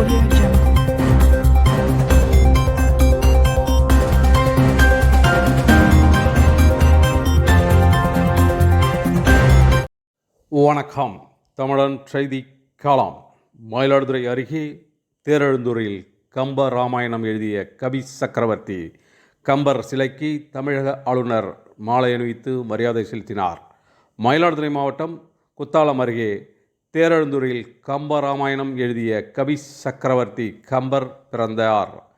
Audio Jungle. வணக்கம். தமிழன் செய்தி காலம். மயிலாடுதுறை அருகே தேரெழுந்தூரில் கம்ப ராமாயணம் எழுதிய கவி சக்கரவர்த்தி கம்பர் சிலைக்கு தமிழக ஆளுநர் மாலை அணிவித்து மரியாதை செலுத்தினார். மயிலாடுதுறை மாவட்டம் குத்தாலம் அருகே தேரழுந்தூரில் கம்ப ராமாயணம் எழுதிய கவி சக்கரவர்த்தி கம்பர் பிறந்தார்.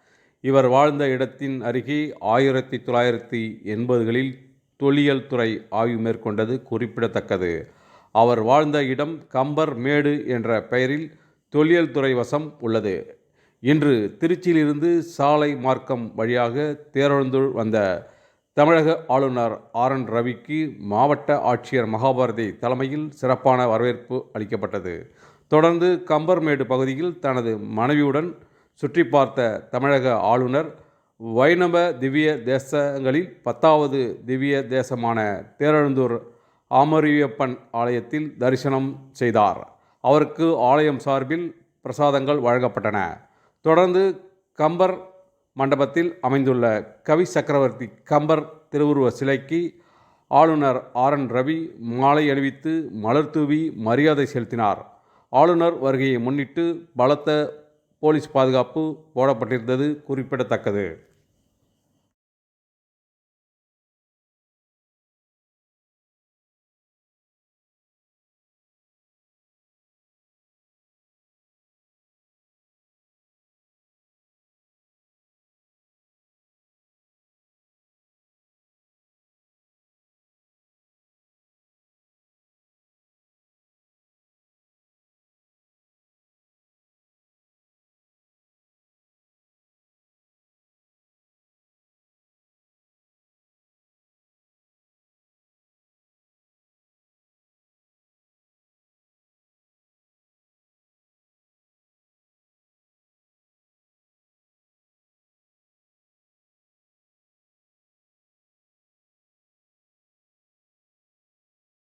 இவர் வாழ்ந்த இடத்தின் அருகே ஆயிரத்தி தொள்ளாயிரத்தி எண்பதுகளில் தொல்லியல் துறை ஆய்வு மேற்கொண்டது குறிப்பிடத்தக்கது. அவர் வாழ்ந்த இடம் கம்பர் மேடு என்ற பெயரில் தொல்லியல் துறை வசம் உள்ளது. இன்று திருச்சியிலிருந்து சாலை மார்க்கம் வழியாக தேரெழுந்தூர் வந்த தமிழக ஆளுநர் ஆர் என் ரவிக்கு மாவட்ட ஆட்சியர் மகாபாரதி தலைமையில் சிறப்பான வரவேற்பு அளிக்கப்பட்டது. தொடர்ந்து கம்பர்மேடு பகுதியில் தனது மனைவியுடன் சுற்றி பார்த்த தமிழக ஆளுநர் வைணவ திவ்ய தேசங்களில் பத்தாவது திவ்ய தேசமான தேரெழுந்தூர் ஆமரியப்பன் ஆலயத்தில் தரிசனம் செய்தார். அவருக்கு ஆலயம் சார்பில் பிரசாதங்கள் வழங்கப்பட்டன. தொடர்ந்து கம்பர் மண்டபத்தில் அமைந்துள்ள கவி சக்கரவர்த்தி கம்பர் திருவுருவ சிலைக்கு ஆளுநர் ஆர் என் ரவி மாலை அணிவித்து மலர் தூவி மரியாதை செலுத்தினார். ஆளுநர் வருகையை முன்னிட்டு பலத்த போலீஸ் பாதுகாப்பு போடப்பட்டிருந்தது குறிப்பிடத்தக்கது.